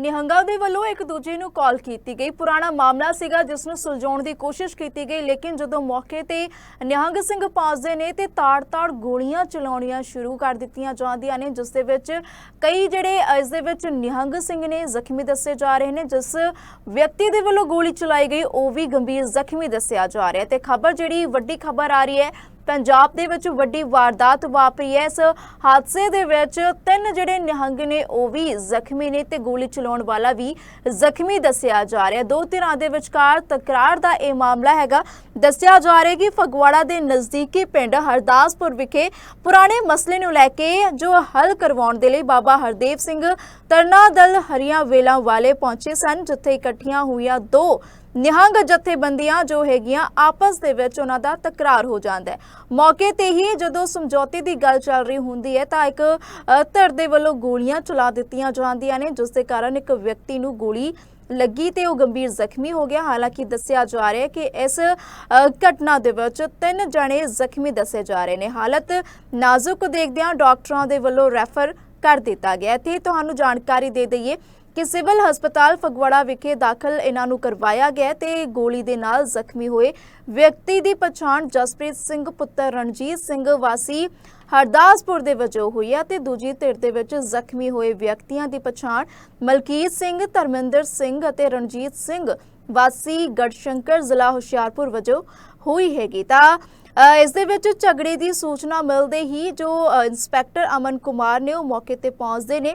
ਨਿਹੰਗਾਂ ਦੇ ਵੱਲੋਂ ਇੱਕ ਦੂਜੇ ਨੂੰ ਕਾਲ ਕੀਤੀ ਗਈ। ਪੁਰਾਣਾ ਮਾਮਲਾ ਸੀਗਾ, ਜਿਸ ਨੂੰ ਸੁਲਝਾਉਣ ਦੀ ਕੋਸ਼ਿਸ਼ ਕੀਤੀ ਗਈ, ਲੇਕਿਨ ਜਦੋਂ ਮੌਕੇ ਤੇ ਨਿਹੰਗ ਸਿੰਘ ਪਹੁੰਚਦੇ ਨੇ ਤੇ ਤਾੜ-ਤਾੜ ਗੋਲੀਆਂ ਚਲਾਉਣੀਆਂ ਸ਼ੁਰੂ ਕਰ ਦਿੱਤੀਆਂ ਜਾਂਦੀਆਂ ਨੇ, ਜਿਸ ਦੇ ਵਿੱਚ ਕਈ ਜਿਹੜੇ, ਇਸ ਦੇ ਵਿੱਚ ਨਿਹੰਗ ਸਿੰਘ ਨੇ ਜ਼ਖਮੀ ਦੱਸੇ ਜਾ ਰਹੇ ਨੇ, ਜਿਸ ਵਿਅਕਤੀ ਦੇ ਵੱਲੋਂ ਗੋਲੀ ਚਲਾਈ ਗਈ, ਉਹ ਵੀ ਗੰਭੀਰ ਜ਼ਖਮੀ ਦੱਸਿਆ ਜਾ ਰਿਹਾ ਹੈ। ਤੇ ਖਬਰ ਜਿਹੜੀ ਵੱਡੀ ਖਬਰ ਆ ਰਹੀ ਹੈ ਪੰਜਾਬ ਦੇ ਵਿੱਚ ਵੱਡੀ ਵਾਰਦਾਤ ਵਾਪਰੀ ਹੈ। ਇਸ ਹਾਦਸੇ ਦੇ ਵਿੱਚ ਤਿੰਨ ਜਿਹੜੇ ਨਿਹੰਗ ਨੇ, ਉਹ ਵੀ ਜ਼ਖਮੀ ਨੇ ਤੇ ਗੋਲੀ ਚਲਾਉਣ ਵਾਲਾ ਵੀ ਜ਼ਖਮੀ ਦੱਸਿਆ ਜਾ ਰਿਹਾ। ਦੋ ਧਿਰਾਂ ਦੇ ਵਿਚਕਾਰ ਤਕਰਾਰ ਦਾ ਇਹ ਮਾਮਲਾ ਹੈਗਾ। ਦੱਸਿਆ ਜਾ ਰਿਹਾ ਕਿ ਫਗਵਾੜਾ ਦੇ ਨਜ਼ਦੀਕੀ ਪਿੰਡ ਹਰਦਾਸਪੁਰ ਵਿਖੇ ਪੁਰਾਣੇ ਮਸਲੇ ਨੂੰ ਲੈ ਕੇ ਜੋ ਹੱਲ ਕਰਵਾਉਣ ਦੇ ਲਈ ਬਾਬਾ ਹਰਦੇਵ ਸਿੰਘ ਤਰਨਾ ਦਲ ਹਰੀਆਂ ਵੇਲਾਂ ਵਾਲੇ ਪਹੁੰਚੇ ਸਨ, ਜਿੱਥੇ ਇਕੱਠੀਆਂ ਹੋਈਆਂ ਦੋ ਨਿਹੰਗ ਜਥੇਬੰਦੀਆਂ ਜੋ ਹੈਗੀਆਂ ਆਪਸ ਦੇ ਵਿੱਚ ਉਹਨਾਂ ਦਾ ਤਕਰਾਰ ਹੋ ਜਾਂਦਾ ਹੈ। ਮੌਕੇ ਤੇ ਹੀ ਜਦੋਂ ਸਮਝੌਤੇ ਦੀ ਗੱਲ ਚੱਲ ਰਹੀ ਹੁੰਦੀ ਹੈ ਤਾਂ ਇੱਕ ਧਿਰ ਦੇ ਵੱਲੋਂ ਗੋਲੀਆਂ ਚਲਾ ਦਿੱਤੀਆਂ ਜਾਂਦੀਆਂ ਨੇ, ਜਿਸ ਦੇ ਕਾਰਨ ਇੱਕ ਵਿਅਕਤੀ ਨੂੰ ਗੋਲੀ ਲੱਗੀ ਤੇ ਉਹ ਗੰਭੀਰ ਜ਼ਖਮੀ ਹੋ ਗਿਆ। ਹਾਲਾਂਕਿ ਦੱਸਿਆ ਜਾ ਰਿਹਾ ਹੈ ਕਿ ਇਸ ਘਟਨਾ ਦੇ ਵਿੱਚ ਤਿੰਨ ਜਣੇ ਜ਼ਖਮੀ ਦੱਸੇ ਜਾ ਰਹੇ ਨੇ। ਹਾਲਤ ਨਾਜ਼ੁਕ ਦੇਖਦਿਆਂ ਡਾਕਟਰਾਂ ਦੇ ਵੱਲੋਂ ਰੈਫਰ ਕਰ ਦਿੱਤਾ ਗਿਆ ਤੇ ਤੁਹਾਨੂੰ ਜਾਣਕਾਰੀ ਦੇ ਦਈਏ ਕਿ ਸਿਵਲ ਹਸਪਤਾਲ ਫਗਵਾੜਾ ਵਿਖੇ ਦਾਖਲ ਇਹਨਾਂ ਨੂੰ ਕਰਵਾਇਆ ਗਿਆ ਤੇ ਗੋਲੀ ਦੇ ਨਾਲ ਜ਼ਖਮੀ ਹੋਏ ਵਿਅਕਤੀ ਦੀ ਪਛਾਣ ਜਸਪ੍ਰੀਤ ਸਿੰਘ ਪੁੱਤਰ ਰਣਜੀਤ ਸਿੰਘ ਵਾਸੀ ਹਰਦਾਸਪੁਰ ਦੇ ਵਜੋਂ ਹੋਈ ਹੈ ਤੇ ਦੂਜੀ ਧਿਰ ਦੇ ਵਿੱਚ ਜ਼ਖਮੀ ਹੋਏ ਵਿਅਕਤੀਆਂ ਦੀ ਪਛਾਣ ਮਲਕੀਤ ਸਿੰਘ ਧਰਮਿੰਦਰ ਸਿੰਘ ਅਤੇ ਰਣਜੀਤ ਸਿੰਘ ਵਾਸੀ ਗੜਸ਼ੰਕਰ ਜ਼ਿਲ੍ਹਾ ਹੁਸ਼ਿਆਰਪੁਰ ਵਜੋਂ ਹੋਈ ਹੈਗੀ। ਤਾਂ ਅ, ਇਸ ਦੇ ਵਿੱਚ ਝਗੜੇ ਦੀ ਸੂਚਨਾ ਮਿਲਦੇ ਹੀ ਜੋ ਇੰਸਪੈਕਟਰ ਅਮਨ ਕੁਮਾਰ ਨੇ ਉਹ ਮੌਕੇ ਤੇ ਪਹੁੰਚਦੇ ਨੇ।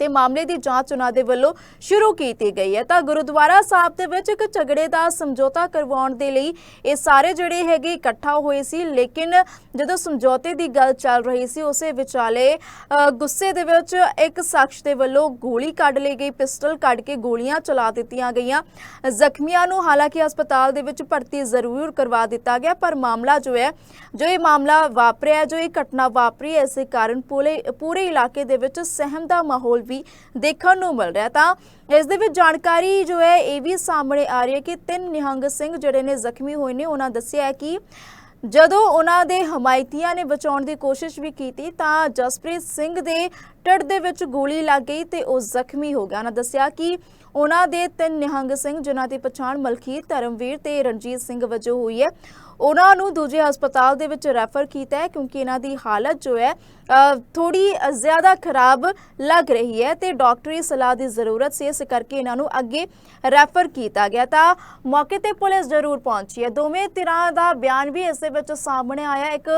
ਤੇ ਮਾਮਲੇ ਦੀ ਜਾਂਚ ਉਹਨਾਂ ਦੇ ਵੱਲੋਂ ਸ਼ੁਰੂ ਕੀਤੀ ਗਈ ਹੈ। ਤਾਂ ਗੁਰਦੁਆਰਾ ਸਾਹਿਬ ਦੇ ਵਿੱਚ ਇੱਕ ਝਗੜੇ ਦਾ ਸਮਝੌਤਾ ਕਰਵਾਉਣ ਦੇ ਲਈ ਇਹ ਸਾਰੇ ਜਿਹੜੇ ਹੈਗੇ ਇਕੱਠਾ ਹੋਏ ਸੀ ਲੇਕਿਨ ਜਦੋਂ ਸਮਝੌਤੇ ਦੀ ਗੱਲ ਚੱਲ ਰਹੀ ਸੀ ਉਸੇ ਵਿਚਾਲੇ ਗੁੱਸੇ ਦੇ ਵਿੱਚ ਇੱਕ ਸ਼ਖਸ ਦੇ ਵੱਲੋਂ ਗੋਲੀ ਕੱਢ ਲਈ ਗਈ ਪਿਸਟਲ ਕੱਢ ਕੇ ਗੋਲੀਆਂ ਚਲਾ ਦਿੱਤੀਆਂ ਗਈਆਂ। ਜ਼ਖਮੀਆਂ ਨੂੰ ਹਾਲਾਂਕਿ ਹਸਪਤਾਲ ਦੇ ਵਿੱਚ ਭਰਤੀ ਜ਼ਰੂਰ ਕਰਵਾ ਦਿੱਤਾ ਗਿਆ ਪਰ ਮਾਮਲਾ ਜੋ ਹੈ ਜੋ ਇਹ ਮਾਮਲਾ ਵਾਪਰਿਆ ਜੋ ਇਹ ਘਟਨਾ ਵਾਪਰੀ ਹੈ, ਇਸੇ ਕਾਰਨ ਪੂਰੇ ਪੂਰੇ ਇਲਾਕੇ ਦੇ ਵਿੱਚ ਸਹਿਮ ਦਾ ਮਾਹੌਲ ਵੀ ਦੇਖਣ ਨੂੰ ਮਿਲ ਰਿਹਾ ਤਾਂ ਇਸ ਦੇ ਵਿੱਚ ਜਾਣਕਾਰੀ ਜੋ ਹੈ, ਇਹ ਵੀ ਸਾਹਮਣੇ ਆ ਰਹੀ ਹੈ ਕਿ ਤਿੰਨ ਨਿਹੰਗ ਸਿੰਘ ਜਿਹੜੇ ਨੇ ਜ਼ਖਮੀ ਹੋਏ ਨੇ। ਉਹਨਾਂ ਦੱਸਿਆ ਹੈ ਕਿ ਜਦੋਂ ਉਹਨਾਂ ਦੇ ਹਮਾਇਤੀਆਂ ਨੇ ਬਚਾਉਣ ਦੀ ਕੋਸ਼ਿਸ਼ ਵੀ ਕੀਤੀ, ਤਾਂ ਜਸਪ੍ਰੀਤ ਸਿੰਘ ਦੇ ਟੜ ਦੇ ਵਿੱਚ ਗੋਲੀ ਲੱਗ ਗਈ ਤੇ ਉਹ ਜ਼ਖਮੀ ਹੋ ਗਿਆ। ਉਹਨਾਂ ਦੱਸਿਆ ਕਿ ਉਹਨਾਂ ਦੇ ਤਿੰਨ ਨਿਹੰਗ ਸਿੰਘ, ਜਿਨ੍ਹਾਂ ਦੀ ਪਛਾਣ ਮਲਖੀਤ ਧਰਮਵੀਰ ਤੇ ਰਣਜੀਤ ਸਿੰਘ ਵਜੋਂ ਹੋਈ ਹੈ ਉਹਨਾਂ ਨੂੰ ਦੂਜੇ ਹਸਪਤਾਲ ਦੇ ਵਿੱਚ ਰੈਫਰ ਕੀਤਾ ਹੈ ਕਿਉਂਕਿ ਇਹਨਾਂ ਦੀ ਹਾਲਤ ਜੋ ਹੈ ਥੋੜੀ ਜ਼ਿਆਦਾ ਖਰਾਬ ਲੱਗ ਰਹੀ ਹੈ ਤੇ ਡਾਕਟਰੀ ਸਲਾਹ ਦੀ ਜ਼ਰੂਰਤ ਸੀ, ਇਸ ਕਰਕੇ ਇਹਨਾਂ ਨੂੰ ਅੱਗੇ ਰੈਫਰ ਕੀਤਾ ਗਿਆ। ਤਾਂ ਮੌਕੇ ਤੇ ਪੁਲਿਸ ਜ਼ਰੂਰ ਪਹੁੰਚੀ ਹੈ। ਦੋਵੇਂ ਧਿਰਾਂ ਦਾ ਬਿਆਨ ਵੀ ਇਸ ਦੇ ਵਿੱਚ ਸਾਹਮਣੇ ਆਇਆ। ਇੱਕ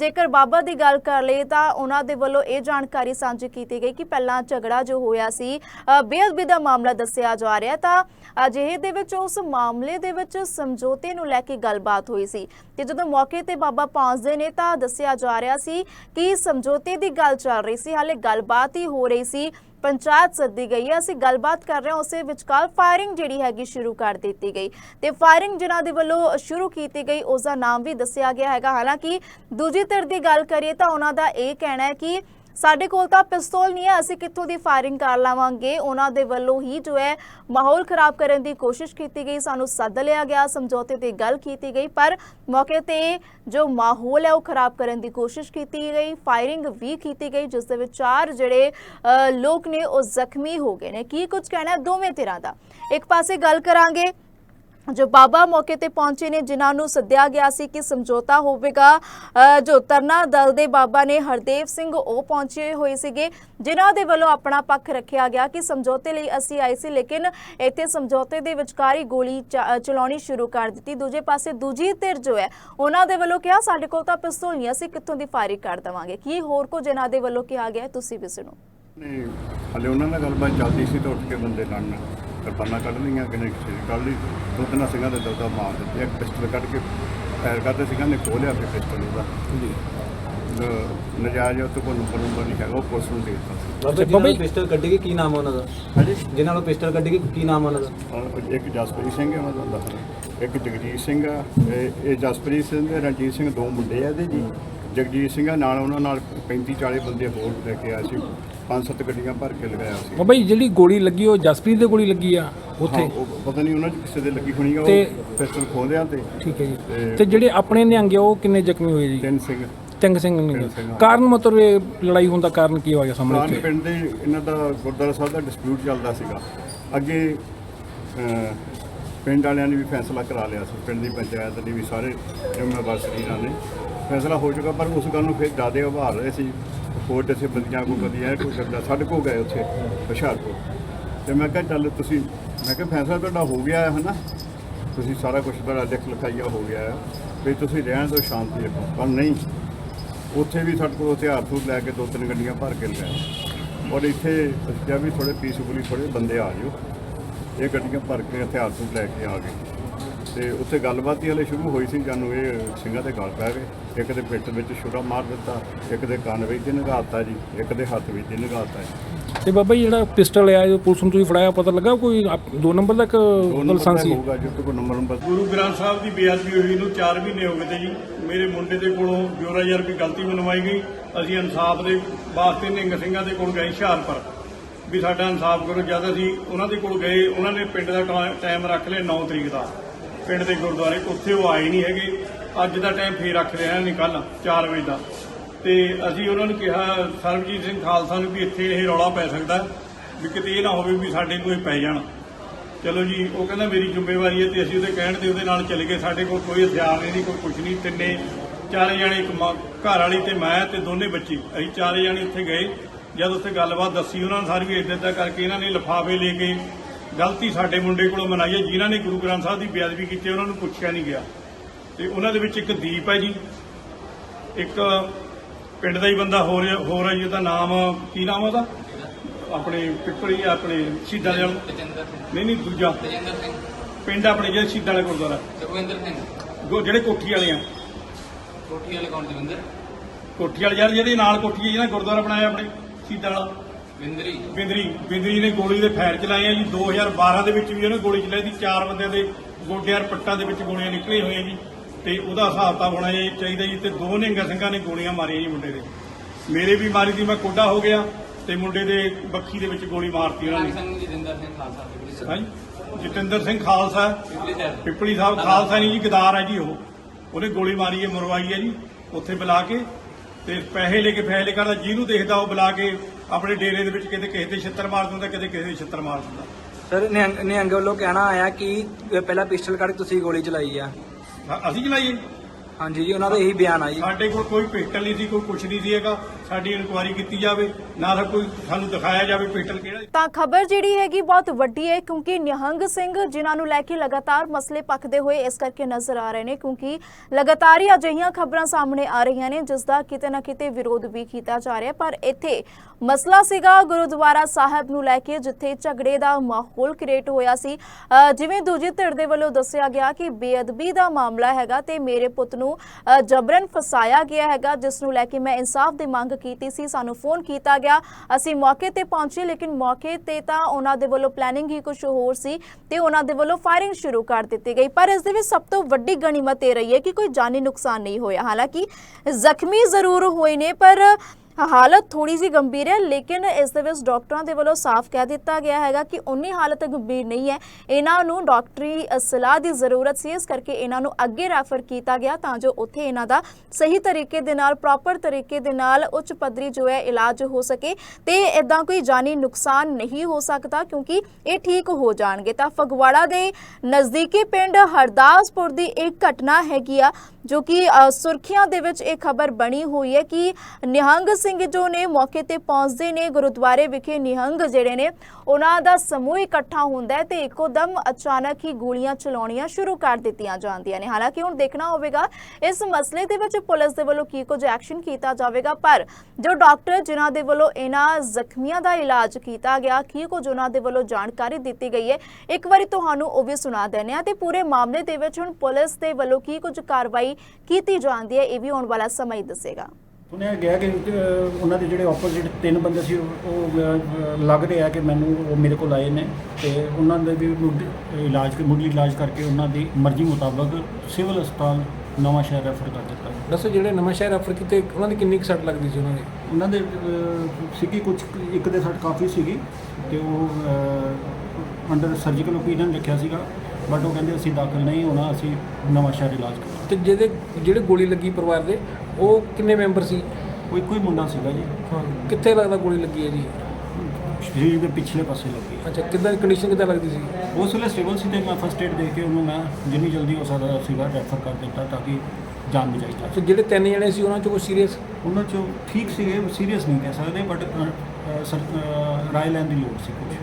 ਜੇਕਰ ਬਾਬਾ ਦੀ ਗੱਲ ਕਰ ਲਈ ਤਾਂ ਉਹਨਾਂ ਦੇ ਵੱਲੋਂ ਇਹ ਜਾਣਕਾਰੀ ਸਾਂਝੀ ਕੀਤੀ ਗਈ ਕਿ ਪਹਿਲਾਂ ਝਗੜਾ ਜੋ ਹੋਇਆ ਸੀ ਬੇਅਦਬੀ ਦਾ ਮਾਮਲਾ ਦੱਸਿਆ ਜਾ ਰਿਹਾ ਤਾਂ ਅਜਿਹੇ ਦੇ ਵਿੱਚ ਉਸ ਮਾਮਲੇ ਦੇ ਵਿੱਚ ਸਮਝੌਤੇ ਨੂੰ ਲੈ ਕੇ ਗੱਲਬਾਤ ਹੋਈ ਸੀ। ਤੇ ਜਦੋਂ ਮੌਕੇ ਤੇ ਬਾਬਾ ਪਹੁੰਚਦੇ ਨੇ ਤਾਂ ਦੱਸਿਆ ਜਾ ਰਿਹਾ ਸੀ ਕਿ ਸਮਝੌਤੇ ਦੀ ਗੱਲ ਚੱਲ ਰਹੀ ਸੀ। ਹਾਲੇ ਗੱਲਬਾਤ ਹੀ ਹੋ ਰਹੀ ਸੀ। ਪੰਚਾਇਤ ਸੱਦੀ ਗਈ ਹੈ। ਅਸੀਂ ਗੱਲਬਾਤ ਕਰ ਰਹੇ ਹਾਂ। ਉਸੇ ਵਿਚਕਾਰ ਫਾਇਰਿੰਗ ਜਿਹੜੀ ਹੈਗੀ ਸ਼ੁਰੂ ਕਰ ਦਿੱਤੀ ਗਈ। ਤੇ ਫਾਇਰਿੰਗ ਜਿਨ੍ਹਾਂ ਦੇ ਵੱਲੋਂ ਸ਼ੁਰੂ ਕੀਤੀ ਗਈ, ਉਸ ਦਾ ਨਾਮ ਵੀ ਦੱਸਿਆ ਗਿਆ ਹੈਗਾ। ਹਾਲਾਂਕਿ ਦੂਜੀ ਧਿਰ ਦੀ ਗੱਲ ਕਰੀਏ ਤਾਂ ਉਹਨਾਂ ਦਾ ਇਹ ਕਹਿਣਾ ਹੈ ਕਿ ਸਾਡੇ ਕੋਲ ਤਾਂ ਪਿਸਤੌਲ ਨਹੀਂ ਹੈ ਅਸੀਂ ਕਿੱਥੋਂ ਦੀ ਫਾਇਰਿੰਗ ਕਰ ਲਾਵਾਂਗੇ? ਉਹਨਾਂ ਦੇ ਵੱਲੋਂ ਹੀ ਜੋ ਹੈ ਮਾਹੌਲ ਖਰਾਬ ਕਰਨ ਦੀ ਕੋਸ਼ਿਸ਼ ਕੀਤੀ ਗਈ ਸਾਨੂੰ ਸੱਦ ਲਿਆ ਗਿਆ ਸਮਝੌਤੇ ਤੇ ਗੱਲ ਕੀਤੀ ਗਈ ਪਰ ਮੌਕੇ ਤੇ ਜੋ ਮਾਹੌਲ ਹੈ ਉਹ ਖਰਾਬ ਕਰਨ ਦੀ ਕੋਸ਼ਿਸ਼ ਕੀਤੀ ਗਈ ਫਾਇਰਿੰਗ ਵੀ ਕੀਤੀ ਗਈ ਜਿਸ ਦੇ ਵਿੱਚ ਚਾਰ ਜਿਹੜੇ ਅ, ਲੋਕ ਨੇ ਉਹ ਜ਼ਖਮੀ ਹੋ ਗਏ ਨੇ। ਕੀ ਕੁਝ ਕਹਿਣਾ ਦੋਵੇਂ ਧਿਰਾਂ ਦਾ। ਇੱਕ ਪਾਸੇ ਗੱਲ ਕਰਾਂਗੇ ਜੋ ਬਾਬਾ ਮੌਕੇ ਤੇ ਪਹੁੰਚੇ ਨੇ, ਜਿਨ੍ਹਾਂ ਨੂੰ ਸੱਦਿਆ ਗਿਆ ਸੀ ਕਿ ਸਮਝੌਤਾ ਹੋਵੇਗਾ। ਜੋ ਤਰਨਾ ਦਲ ਦੇ ਬਾਬਾ ਨੇ ਹਰਦੇਵ ਸਿੰਘ ਉਹ ਪਹੁੰਚੇ ਹੋਏ ਸੀਗੇ, ਜਿਨ੍ਹਾਂ ਦੇ ਵੱਲੋਂ ਆਪਣਾ ਪੱਖ ਰੱਖਿਆ ਗਿਆ ਕਿ ਸਮਝੌਤੇ ਲਈ ਅਸੀਂ ਆਏ ਸੀ, ਲੇਕਿਨ ਇੱਥੇ ਸਮਝੌਤੇ ਦੇ ਵਿਚਕਾਰ ਹੀ ਗੋਲੀ ਚਲਾਉਣੀ ਸ਼ੁਰੂ ਕਰ ਦਿੱਤੀ। ਦੂਜੇ ਪਾਸੇ ਦੂਜੀ ਧਿਰ ਜੋ ਹੈ, ਉਹਨਾਂ ਦੇ ਵੱਲੋਂ ਕਿਹਾ, ਸਾਡੇ ਕੋਲ ਤਾਂ ਪਿਸਤੌਲ ਨਹੀਂ, ਅਸੀਂ ਕਿੱਥੋਂ ਦੀ ਫਾਇਰਿੰਗ ਕਰ ਦੇਵਾਂਗੇ? ਕੀ ਹੋਰ ਕੁਝ ਇਹਨਾਂ ਦੇ ਵੱਲੋਂ ਕਿਹਾ ਗਿਆ ਹੈ? ਤੁਸੀਂ ਵੀ ਸੁਣੋ। ਨੇ ਹਲੇ ਉਹਨਾਂ ਨਾਲ ਗੱਲਬਾਤ ਚੱਲਦੀ ਸੀ ਤਾਂ ਉੱਠ ਕੇ ਬੰਦੇ ਲੜਨ। ਕਿਰਪਾਨਾਂ ਕੱਢ ਲਈਆਂ ਕਿਨੇ ਕਿਸੇ ਕੱਢ ਲਈ ਦੋ ਤਿੰਨ ਸਿੰਘਾਂ ਦੇ ਦਬਦਬਾ ਮਾਰ ਦਿੱਤੇ। ਇੱਕ ਪਿਸਟਲ ਕੱਢ ਕੇ ਫਾਇਰ ਕਰਦੇ ਸਿੰਘਾਂ ਨੇ ਖੋਲਿਆ ਫਿਰ ਪਿਸਟਲ ਉਹਦਾ। ਜੀ। ਨਜਾਇਜ਼ ਉਹ ਤੋਂ ਕੋਈ ਨੰਬਰ ਨੰਬਰ ਨਹੀਂ ਹੈਗਾ ਉਹ ਪੁਲਿਸ ਨੂੰ ਦੇ ਦਿੱਤਾ ਬਾਬਾ ਜੀ ਨਾਲ ਪਿਸਟਲ ਕੱਢੀ ਕੀ ਨਾਮ ਆ ਉਹਨਾਂ ਦਾ? ਹਾਂਜੀ। ਜਿਨ੍ਹਾਂ ਨੂੰ ਪਿਸਟਲ ਕੱਢੀ ਕੀ ਨਾਮ ਆ ਉਹਨਾਂ ਦਾ? ਇੱਕ ਜਸਪ੍ਰੀਤ ਸਿੰਘ ਹੈ ਰਿਹਾ ਇੱਕ ਜਗਜੀਤ ਸਿੰਘ ਆ ਇਹ ਇਹ ਜਸਪ੍ਰੀਤ ਸਿੰਘ ਤੇ ਰਣਜੀਤ ਸਿੰਘ ਦੋ ਮੁੰਡੇ ਆ ਇਹਦੇ ਜੀ। ਜਗਜੀਤ ਸਿੰਘ ਨਾਲ ਉਹਨਾਂ ਨਾਲ 35 40 ਬੰਦੇ ਹੋਰ ਲੈ ਕੇ ਆਏ ਸੀ। ਪੰਜ ਸੱਤ ਗੱਡੀਆਂ ਭਰ ਕੇ ਲਗਾਇਆ ਸੀ। ਬਾਬਾ ਜੀ ਜਿਹੜੀ ਗੋਲੀ ਲੱਗੀ ਉਹ ਜਸਪ੍ਰੀਤ ਦੇ ਗੋਲੀ ਲੱਗੀ ਆ ਉੱਥੇ? ਹਾਂ, ਉਹ ਪਤਾ ਨਹੀਂ ਉਹਨਾਂ ਚ ਕਿਸੇ ਦੇ ਲੱਗੀ ਹੋਣੀ ਆ ਤੇ- ਉਹ ਪਿਸਟਲ ਖੋਲਿਆ ਤੇ। ਠੀਕ ਹੈ ਜੀ। ਤੇ- ਜਿਹੜੇ ਆਪਣੇ ਨਿਹੰਗੇ ਆ, ਉਹ ਕਿੰਨੇ ਜ਼ਖਮੀ ਹੋਏ ਜੀ? ਤਿੰਨ ਸਿੰਘ। ਤਿੰਗ ਸਿੰਘ ਨੇ। ਸਿੰਘ, ਹਾਂ। ਕਾਰਨ ਮਤਲਬ ਇਹ ਲੜਾਈ ਹੋਣ ਦਾ ਕਾਰਨ ਕੀ ਹੋਇਆ ਸਾਹਮਣੇ ਪੁਰਾਣੇ ਇੱਥੇ? ਪਿੰਡ ਦੇ ਇਹਨਾਂ ਦਾ ਗੁਰਦੁਆਰਾ ਸਾਹਿਬ ਦਾ ਡਿਸਪਿਊਟ ਚੱਲਦਾ ਸੀਗਾ। ਅੱਗੇ ਅਹ, ਪਿੰਡ ਵਾਲਿਆਂ ਨੇ ਵੀ ਫੈਸਲਾ ਕਰਾ ਲਿਆ ਸੀ। ਪਿੰਡ ਦੀ ਪੰਚਾਇਤ ਨੇ ਵੀ ਸਾਰੇ ਜ਼ਿੰਮੇਵਾਰ ਸਰੀਰਾਂ ਨੇ। ਫੈਸਲਾ ਹੋ ਚੁੱਕਾ ਪਰ ਉਸ ਗੱਲ ਨੂੰ ਫਿਰ ਦਾਦੇ ਉਭਾਰ ਰਹੇ ਸੀ। ਕੋਰਟ ਇਸੇ ਬੰਦੀਆਂ ਕੋ ਕਦੀ ਇਹ ਕੋਈ ਕਰਦਾ, ਸਾਡੇ ਕੋ ਗਏ ਉੱਥੇ, ਹੁਸ਼ਿਆਰਪੁਰ। ਤੇ ਮੈਂ ਕਿਹਾ, ਚੱਲ ਤੁਸੀਂ ਮੈਂ ਕਿਹਾ, ਫੈਸਲਾ ਤੁਹਾਡਾ ਹੋ ਗਿਆ ਹੈ ਨਾ ਤੁਸੀਂ ਸਾਰਾ ਕੁਝ ਤੁਹਾਡਾ ਲਿਖ ਲਿਖਾਈਆ ਹੋ ਗਿਆ ਹੈ। ਵੀ ਤੁਸੀਂ ਰਹਿਣ ਤੋਂ ਸ਼ਾਂਤੀ ਰੱਖੋ ਪਰ ਨਹੀਂ, ਉੱਥੇ ਵੀ ਸਾਡੇ ਕੋਲ ਹਥਿਆਰ ਤੋਂ ਲੈ ਕੇ ਦੋ ਤਿੰਨ ਗੱਡੀਆਂ ਭਰ ਕੇ ਲਗਾਏ ਔਰ ਇੱਥੇ ਅਸੀਂ ਕਿਹਾ ਵੀ ਥੋੜੇ ਪੀਸਫੁਲੀ ਥੋੜੇ ਬੰਦੇ ਆ ਜਿਓ ਇਹ ਗੱਡੀਆਂ ਭਰ ਕੇ ਹਥਿਆਰ ਤੋਂ ਲੈ ਕੇ ਆ ਗਏ। ਤੇ ਉੱਥੇ ਗੱਲਬਾਤ ਹੀ ਹਲੇ ਸ਼ੁਰੂ ਹੋਈ ਸੀ ਜਾਨੂੰ ਇਹ ਸਿੰਘਾਂ ਦੇ ਗਲ ਪੈ ਗਏ। ਇੱਕ ਦੇ ਪਿੱਠ ਵਿੱਚ ਛੁਰਾ ਮਾਰ ਦਿੱਤਾ ਇੱਕ ਦੇ ਕੰਨ ਵਿੱਚ ਨਗਾਤਾ ਜੀ ਇੱਕ ਦੇ ਹੱਥ ਵਿੱਚ ਨਗਾਤਾ ਜੀ। ਤੇ ਬਾਬਾ ਜੀ ਜਿਹੜਾ ਪਿਸਟਲ ਆ ਜੋ ਪੁਲਿਸ ਨੂੰ ਤੁਸੀਂ ਫੜਾਇਆ ਪਤਾ ਲੱਗਾ ਕੋਈ ਆਪ- ਦੋ ਨੰਬਰ ਦਾ ਇੱਕ ਲਾਇਸੈਂਸ ਸੀ? ਹੋਊਗਾ ਜੋ ਕੋਈ ਨੰਬਰ ਨੰਬਰ। ਗੁਰੂ ਗ੍ਰੰਥ ਸਾਹਿਬ ਦੀ ਬੇਅਦਬੀ ਹੋਈ ਨੂੰ 4 ਮਹੀਨੇ ਹੋ ਗਏ ਤੇ ਜੀ। ਮੇਰੇ ਮੁੰਡੇ ਦੇ ਕੋਲੋਂ 14000 ਰੁਪਏ ਗਲਤੀ ਮਨਵਾਈ ਗਈ। ਅਸੀਂ ਇਨਸਾਫ ਦੇ ਵਾਸਤੇ ਨਿੰਗ ਸਿੰਘਾਂ ਦੇ ਕੋਲ ਗਏ ਹੁਸ਼ਿਆਰਪੁਰ। ਵੀ ਸਾਡਾ ਇਨਸਾਫ ਕਰੋ ਜਦ ਅਸੀਂ ਉਹਨਾਂ ਦੇ ਕੋਲ ਗਏ ਉਹਨਾਂ ਨੇ ਪਿੰਡ ਦਾ ਟਾ- ਟਾਈਮ ਰੱਖ ਲਿਆ 9 ਤਰੀਕ ਦਾ। ਪਿੰਡ ਦੇ ਗੁਰਦੁਆਰੇ, ਉੱਥੇ ਉਹ ਆਏ ਨਹੀਂ ਹੈਗੇ। ਅੱਜ ਦਾ ਟਾਈਮ ਫੇਰ ਰੱਖ ਲਿਆ ਨੇ ਕੱਲ 4 ਵਜੇ ਦਾ। ਤੇ ਅਸੀਂ ਉਹਨਾਂ ਨੂੰ ਕਿਹਾ, ਸਰਬਜੀਤ ਸਿੰਘ ਖਾਲਸਾ ਨੂੰ ਵੀ ਇੱਥੇ ਇਹ ਰੌਲਾ ਪੈ ਸਕਦਾ ਵੀ ਕਿਤੇ ਇਹ ਨਾ ਹੋਵੇ ਵੀ ਸਾਡੇ ਕੋਈ ਪੈ ਜਾਣ। ਚਲੋ ਜੀ, ਉਹ ਕਹਿੰਦਾ, ਮੇਰੀ ਜ਼ਿੰਮੇਵਾਰੀ ਹੈ ਤੇ ਅਸੀਂ ਉਹਦੇ ਕਹਿਣ ਤੇ ਉਹਦੇ ਨਾਲ ਚਲੇ ਗਏ। ਸਾਡੇ ਕੋਲ ਕੋਈ ਹਥਿਆਰ ਨਹੀਂ, ਕੋਈ ਕੁਝ ਨਹੀਂ। ਤਿੰਨੇ, ਚਾਰੇ ਜਾਣੇ ਇੱਕ ਮਾਂ- ਘਰ ਵਾਲੀ ਤੇ ਮੈਂ ਤੇ ਦੋਨੇ ਬੱਚੇ। ਅਸੀਂ ਚਾਰੇ ਜਾਣੇ ਉੱਥੇ ਗਏ। ਜਦ ਉੱਥੇ ਗੱਲਬਾਤ ਦੱਸੀ, ਉਹਨਾਂ ਨੂੰ ਸਾਰੀ ਵੀ ਇਦਾਂ ਕਰਕੇ ਇਹਨਾਂ ਨੇ ਲਿਫਾਫੇ ਲੈ ਕੇ ਗਲਤੀ ਸਾਡੇ ਮੁੰਡੇ ਕੋਲੋਂ ਮਨਾਈ ਹੈ ਜਿਨ੍ਹਾਂ ਨੇ ਗੁਰੂ ਗ੍ਰੰਥ ਸਾਹਿਬ ਦੀ ਬੇਅਦਬੀ ਕੀਤੀ ਉਹਨਾਂ ਨੂੰ ਪੁੱਛਿਆ ਨਹੀਂ ਗਿਆ। ਤੇ ਉਹਨਾਂ ਦੇ ਵਿੱਚ ਇੱਕ ਦੀਪ ਹੈ ਜੀ। ਇੱਕ ਪਿੰਡ ਦਾ ਹੀ ਬੰਦਾ ਹੋਰ ਹੋਰ ਹੈ ਜੀ ਉਹਦਾ ਨਾਮ ਕੀ ਨਾਮ ਉਹਦਾ? ਆਪਣੇ ਪਿੱਪੜੀ ਆਪਣੇ ਸ਼ਹੀਦਾਂ ਦੇ ਨਹੀਂ ਨਹੀਂ ਦੂਜਾ। ਤੇਜਿੰਦਰ ਸਿੰਘ। ਪਿੰਡ ਆਪਣੇ ਜਿਹੜੇ ਸ਼ਹੀਦਾਂ ਵਾਲਾ ਗੁਰਦੁਆਰਾ। ਸੁਖਵਿੰਦਰ ਸਿੰਘ। ਜਿਹੜੇ ਕੋਠੀ ਵਾਲੇ ਆ। ਕੋਠੀ ਵਾਲੇ ਕੌਣ ਦਵਿੰਦਰ ਕੋਠੀ ਵਾਲੇ ਯਾਰ ਜਿਹਦੇ ਨਾਲ ਕੋਠੀ ਹੈ ਜਿਹਨਾਂ ਗੁਰਦੁਆਰਾ ਬਣਾਇਆ ਆਪਣੇ ਸ਼ਹੀਦਾਂ ਵਾਲਾ। ਵਿੰਦਰੀ ਬਿੰਦਰੀ ਬਿੰਦਰੀ ਨੇ ਗੋਲੀ ਦੇ ਫਾਇਰ ਚਲਾਏ ਆ ਜੀ। 2012 ਦੇ ਵਿੱਚ ਵੀ ਉਹਨੇ ਗੋਲੀ ਚਲਾਈ ਸੀ। ਚਾਰ ਬੰਦਿਆਂ ਦੇ ਗੋਡਿਆਂ ਪੱਟਾਂ ਦੇ ਵਿੱਚ ਗੋਲੀਆਂ ਨਿਕਲੀਆਂ ਹੋਈਆਂ ਜੀ। ਤੇ ਉਹਦਾ ਹਿਸਾਬ ਤਾਂ ਹੋਣਾ ਜੀ ਚਾਹੀਦਾ ਜੀ। ਤੇ ਦੋ ਨਿਹੰਗ ਸਿੰਘਾਂ ਨੇ ਗੋਲੀਆਂ ਮਾਰੀਆਂ ਜੀ ਮੁੰਡੇ ਦੇ। ਮੇਰੇ ਵੀ ਮਾਰੀ ਦੀ ਮੈਂ ਕੋਡਾ ਹੋ ਗਿਆ। ਤੇ ਮੁੰਡੇ ਦੇ ਬੱਖੀ ਦੇ ਵਿੱਚ ਗੋਲੀ ਮਾਰਤੀ ਉਹਨਾਂ ਨੇ। ਸਿੰਘ ਜਤਿੰਦਰ ਸਿੰਘ ਖਾਲਸਾ ਪਿਪਲੀ ਸਾਹਿਬ। ਹਾਂਜੀ। ਜਤਿੰਦਰ ਸਿੰਘ ਖਾਲਸਾ। ਪਿਪਲੀ ਸਾਹਿਬ। ਖਾਲਸਾ ਨਹੀਂ ਜੀ ਗਦਾਰ ਹੈ ਜੀ ਉਹ। ਉਹਨੇ ਗੋਲੀ ਮਾਰੀ ਹੈ ਮਰਵਾਈ ਹੈ ਜੀ। ਉੱਥੇ ਬੁਲਾ ਕੇ ਤੇ ਪੈਸੇ ਲੈ ਕੇ ਫੈਸਲੇ ਕਰਦਾ। ਜਿਹਨੂੰ ਦੇਖਦਾ ਉਹ ਬੁਲਾ ਕੇ ਆਪਣੇ ਡੇਰੇ ਦੇ ਵਿੱਚ ਕਿਤੇ ਕਿਸੇ ਦੇ ਛਿੱਤਰ ਮਾਰ ਦਿੰਦਾ ਕਿਤੇ ਕਿਸੇ ਦੇ ਛਿੱਤਰ ਮਾਰ ਦਿੰਦਾ। ਸਰ ਨਿਹੰਗ ਨਿਹੰਗ ਵੱਲੋਂ ਕਹਿਣਾ ਆਇਆ ਕਿ ਪਹਿਲਾਂ ਪਿਸਟਲ ਕੱਢ ਕੇ ਤੁਸੀਂ ਗੋਲੀ ਚਲਾਈ ਆ। ਅਸੀਂ ਚਲਾਈਏ ਹਾਂਜੀ ਜੀ ਉਹਨਾਂ ਦਾ ਇਹੀ ਬਿਆਨ ਆ ਜੀ। ਸਾਡੇ ਕੋਲ ਕੋਈ ਪਿਸਟਲ ਨਹੀਂ ਸੀ ਕੋਈ ਕੁਛ ਨਹੀਂ ਸੀ ਹੈਗਾ। ਸਾਡੀ ਇਨਕੁਆਇਰੀ ਕੀਤੀ ਜਾਵੇ ਨਾ ਤਾਂ ਕੋਈ ਸਾਨੂੰ ਦਿਖਾਇਆ ਜਾਵੇ ਪਿਸਟਲ ਕਿਹੜਾ ਤਾਂ ਖਬਰ ਜਿਹੜੀ ਹੈਗੀ ਬਹੁਤ ਵੱਡੀ ਹੈ ਕਿਉਂਕਿ ਨਿਹੰਗ ਸਿੰਘ ਜਿਨ੍ਹਾਂ ਨੂੰ ਲੈ ਕੇ ਲਗਾਤਾਰ ਮਸਲੇ ਪੱਕਦੇ ਹੋਏ ਇਸ ਕਰਕੇ ਨਜ਼ਰ ਆ ਰਹੇ ਨੇ ਕਿਉਂਕਿ ਲਗਾਤਾਰ ਹੀ ਅਜਿਹੀਆਂ ਖਬਰਾਂ ਸਾਹਮਣੇ ਆ ਰਹੀਆਂ ਨੇ ਜਿਸ ਦਾ ਕਿਤੇ ਨਾ ਕਿਤੇ ਵਿਰੋਧ ਵੀ ਕੀਤਾ ਜਾ ਰਿਹਾ ਪਰ ਇੱਥੇ ਮਸਲਾ ਸੀਗਾ ਗੁਰਦੁਆਰਾ ਸਾਹਿਬ ਨੂੰ ਲੈ ਕੇ ਜਿੱਥੇ ਝਗੜੇ ਦਾ ਮਾਹੌਲ ਕ੍ਰੀਏਟ ਹੋਇਆ ਸੀ। ਜਿਵੇਂ ਦੂਜੀ ਧਿਰ ਦੇ ਵੱਲੋਂ ਦੱਸਿਆ ਗਿਆ ਕਿ ਬੇਅਦਬੀ ਦਾ ਮਾਮਲਾ ਹੈਗਾ ਤੇ ਮੇਰੇ ਪੁੱਤ ਨੂੰ ਜਬਰਨ ਫਸਾਇਆ ਗਿਆ ਹੈਗਾ, ਜਿਸ ਨੂੰ ਲੈ ਕੇ ਮੈਂ ਇਨਸਾਫ ਦੀ ਮੰਗ ਕੀਤੀ ਸੀ, ਸਾਨੂੰ ਫੋਨ ਕੀਤਾ ਗਿਆ। ਅਸੀਂ ਮੌਕੇ ਤੇ ਪਹੁੰਚੇ, ਲੇਕਿਨ ਮੌਕੇ ਤੇ ਤਾਂ ਉਹਨਾਂ ਦੇ ਵੱਲੋਂ ਪਲੈਨਿੰਗ ਹੀ ਕੁਝ ਹੋਰ ਸੀ ਤੇ ਉਹਨਾਂ ਦੇ ਵੱਲੋਂ ਫਾਇਰਿੰਗ ਸ਼ੁਰੂ ਕਰ ਦਿੱਤੀ ਗਈ। ਪਰ ਇਸ ਦੇ ਵਿੱਚ ਸਭ ਤੋਂ ਵੱਡੀ ਗਣੀਮਤ ਇਹ ਰਹੀ ਹੈ ਕਿ ਕੋਈ ਜਾਨੀ ਨੁਕਸਾਨ ਨਹੀਂ ਹੋਇਆ। ਹਾਲਾਂਕਿ ਜ਼ਖਮੀ ਜ਼ਰੂਰ ਹੋਏ ਨੇ, ਪਰ ਹਾਲਤ ਥੋੜੀ ਜਿਹੀ ਗੰਭੀਰ ਹੈ, ਲੇਕਿਨ ਇਸ ਦੇ ਵਿੱਚ ਡਾਕਟਰਾਂ ਦੇ ਵੱਲੋਂ ਸਾਫ਼ ਕਹਿ ਦਿੱਤਾ ਗਿਆ ਹੈਗਾ ਕਿ ਉਨੀ ਹਾਲਤ ਗੰਭੀਰ ਨਹੀਂ ਹੈ। ਇਹਨਾਂ ਨੂੰ ਡਾਕਟਰੀ ਸਲਾਹ ਦੀ ਜ਼ਰੂਰਤ ਸੀ, ਇਸ ਕਰਕੇ ਇਹਨਾਂ ਨੂੰ ਅੱਗੇ ਰੈਫਰ ਕੀਤਾ ਗਿਆ ਤਾਂ ਜੋ ਉੱਥੇ ਇਹਨਾਂ ਦਾ ਸਹੀ ਤਰੀਕੇ ਦੇ ਨਾਲ, ਪ੍ਰੋਪਰ ਤਰੀਕੇ ਦੇ ਨਾਲ ਉੱਚ ਪੱਧਰੀ ਜੋ ਹੈ, ਇਲਾਜ ਹੋ ਸਕੇ ਤੇ ਇਦਾਂ ਕੋਈ ਜਾਨੀ ਨੁਕਸਾਨ ਨਹੀਂ ਹੋ ਸਕਦਾ ਕਿਉਂਕਿ ਇਹ ਠੀਕ ਹੋ ਜਾਣਗੇ। ਤਾਂ ਫਗਵਾੜਾ ਦੇ ਨਜ਼ਦੀਕੀ ਪਿੰਡ ਹਰਦਾਸਪੁਰ ਦੀ ਇੱਕ ਘਟਨਾ ਹੈਗੀ ਆ, ਜੋ ਕਿ ਸੁਰਖੀਆਂ ਦੇ ਵਿੱਚ ਇਹ ਖਬਰ ਬਣੀ ਹੋਈ ਹੈ ਕਿ ਨਿਹੰਗ ਸਿੰਘ ਜੋ ਨੇ ਮੌਕੇ ਤੇ ਪਹੁੰਚਦੇ ਨੇ ਗੁਰਦੁਆਰੇ ਵਿਖੇ ਨਿਹੰਗ ਜਿਹੜੇ ਨੇ, ਉਹਨਾਂ ਦਾ ਸਮੂਹ ਇਕੱਠਾ ਹੁੰਦਾ ਹੈ ਤੇ ਇੱਕੋ ਦਮ ਅਚਾਨਕ ਹੀ ਗੋਲੀਆਂ ਚਲਾਉਣੀਆਂ ਸ਼ੁਰੂ ਕਰ ਦਿੱਤੀਆਂ ਜਾਂਦੀਆਂ ਨੇ। ਹਾਲਾਂਕਿ ਹੁਣ ਦੇਖਣਾ ਹੋਵੇਗਾ, ਇਸ ਮਸਲੇ ਦੇ ਵਿੱਚ ਪੁਲਿਸ ਦੇ ਵੱਲੋਂ ਕੀ ਕੁਝ ਐਕਸ਼ਨ ਕੀਤਾ ਜਾਵੇਗਾ, ਪਰ ਜੋ ਡਾਕਟਰ ਜਿਨ੍ਹਾਂ ਦੇ ਵੱਲੋਂ ਇਹਨਾਂ ਜ਼ਖਮੀਆਂ ਦਾ ਇਲਾਜ ਕੀਤਾ ਗਿਆ, ਕੀ ਕੁਝ ਉਹਨਾਂ ਦੇ ਵੱਲੋਂ ਜਾਣਕਾਰੀ ਦਿੱਤੀ ਗਈ ਹੈ, ਇੱਕ ਵਾਰੀ ਤੁਹਾਨੂੰ ਉਹ ਵੀ ਸੁਣਾ ਦਿੰਦੇ ਆ ਤੇ ਪੂਰੇ ਮਾਮਲੇ ਦੇ ਵਿੱਚ ਹੁਣ ਪੁਲਿਸ ਦੇ ਵੱਲੋਂ ਕੀ ਕੁਝ ਕਾਰਵਾਈ ਕੀਤੀ ਜਾਂਦੀ ਹੈ, ਇਹ ਵੀ ਆਉਣ ਵਾਲਾ ਸਮਾਂ ਹੀ ਦੱਸੇਗਾ। ਸੁਣਿਆ ਗਿਆ ਕਿ ਅਹ, ਉਹਨਾਂ ਦੇ ਜਿਹੜੇ ਆਪੋਜ਼ਿਟ ਤਿੰਨ ਬੰਦੇ ਸੀ ਉਹ ਉਹ, ਅਹ, ਲੱਗ ਰਿਹਾ ਕਿ ਮੈਨੂੰ ਉਹ ਮੇਰੇ ਕੋਲ ਆਏ ਨੇ ਤੇ ਉਹਨਾਂ ਦੇ ਵੀ ਮੁੱਢ- ਇਲਾਜ ਕੇ ਮੁੱਢਲੀ ਇਲਾਜ ਕਰਕੇ ਉਹਨਾਂ ਦੀ ਮਰਜ਼ੀ ਮੁਤਾਬਕ ਸਿਵਲ ਹਸਪਤਾਲ ਨਵਾਂ ਸ਼ਹਿਰ ਰੈਫਰ ਕਰ ਦਿੱਤਾ। ਦੱਸੋ ਜਿਹੜੇ ਨਵਾਂ ਸ਼ਹਿਰ ਅਫਰ ਕੀਤੇ ਉਹਨਾਂ ਦੀ ਕਿੰਨੀ ਕੁ ਸੱਟ ਲੱਗਦੀ ਸੀ ਉਹਨਾਂ ਦੀ ਉਹਨਾਂ ਦੇ ਅਹ, ਸੀਗੀ ਕੁਝ ਇੱਕ ਦੇ ਸੱਟ ਕਾਫੀ ਸੀਗੀ ਤੇ ਉਹ ਅੰਡਰ ਸਰਜੀਕਲ ਓਪੀਨੀਅਨ ਲਿਖਿਆ ਸੀਗਾ ਬਟ ਉਹ ਕਹਿੰਦੇ ਅਸੀਂ ਦਾਖਲ ਨਹੀਂ ਹੋਣਾ ਅਸੀਂ ਨਵਾਂ ਸ਼ਹਿਰ ਇਲਾਜ ਕਰਾਂਗੇ ਤੇ ਜਿਹਦੇ ਜਿਹੜੇ ਗੋਲੀ ਲੱਗੀ ਪਰਿਵਾਰ ਦੇ ਉਹ ਕਿੰਨੇ ਮੈਂਬਰ ਸੀ? ਕੋਈ ਕੋਈ ਮੁੰਡਾ ਸੀਗਾ ਜੀ। ਕਿੱਥੇ ਲੱਗਦਾ ਗੋਲੀ ਲੱਗੀ ਹੈ ਜੀ? ਸਰੀਰ ਦੇ ਪਿਛਲੇ ਪਾਸੇ ਲੱਗੀ ਅੱਛਾ ਕਿੱਦਾਂ ਕੰਡੀਸ਼ਨ ਕਿੱਦਾਂ ਲੱਗਦੀ ਸੀ? ਉਸ ਵੇਲੇ ਸਟੇਬਲ ਸੀ ਤੇ ਮੈਂ ਫਸਟ ਏਡ ਦੇ ਕੇ ਉਹਨੂੰ ਮੈਂ ਜਿੰਨੀ ਜਲਦੀ ਹੋ ਸਕਦਾ ਸੀਗਾ ਰੈਫਰ ਕਰ ਦਿੱਤਾ ਤਾਂ ਕਿ ਜਾਨ ਬਚਾਈ ਜਾ ਤੇ ਜਿਹੜੇ ਤਿੰਨ ਜਣੇ ਸੀ ਉਹਨਾਂ ਚੋਂ ਕੋਈ ਸੀਰੀਅਸ ਉਹਨਾਂ ਚੋਂ ਠੀਕ ਸੀਗੇ ਸੀਰੀਅਸ ਨਹੀਂ ਕਹਿ ਸਕਦੇ ਬਟ ਰਾਏ ਲੈਣ ਦੀ ਲੋੜ ਸੀ ਕੁਝ